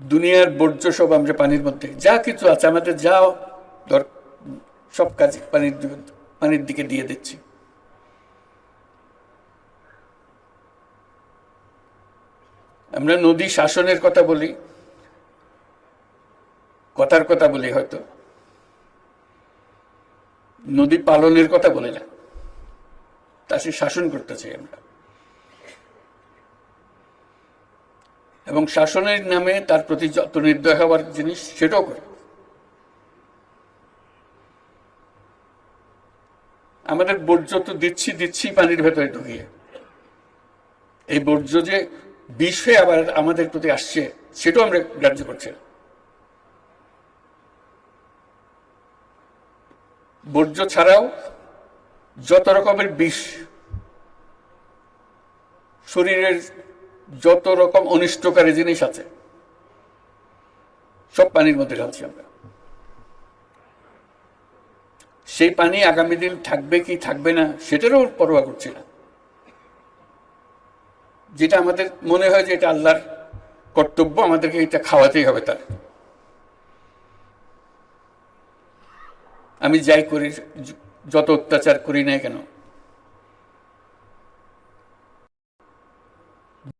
দুনিয়ার বর্জ্য সব আমরা পানির মধ্যে। যা কিছু আছে, আমাদের যা দর, সব কাজ পানির পানির দিকে দিয়ে দিচ্ছি। আমরা নদী শাসনের কথা বলি, কথার কথা বলি হয়তো। নদী পালনের কথা বলি না। তা সে শাসন করতে চাই আমরা। এবং শাসনের নামে তার প্রতি যত নির্দয় হওয়ার জিনিস সেটাও করে। আমাদের বর্জ্য তো দিচ্ছি দিচ্ছি, পানির ভেতরে ঢুকিয়ে। এই বর্জ্য যে বিষ আবার আমাদের প্রতি আসছে, সেটাও আমরা গ্রাহ্য করছি বর্জ্য ছাড়াও যত রকমের বিষ, শরীরের যত রকম অনিষ্টকারী জিনিস আছে, সব পানির মধ্যে ঢালছি আমরা। সেই পানি আগামী দিন থাকবে কি থাকবে না, সেটারও পরোয়া করছি না। যেটা আমাদের মনে হয় যে এটা আল্লাহর কর্তব্য, আমাদেরকে এটা খাওয়াতেই হবে তার। আমি যাই করি, যত অত্যাচার করি না কেন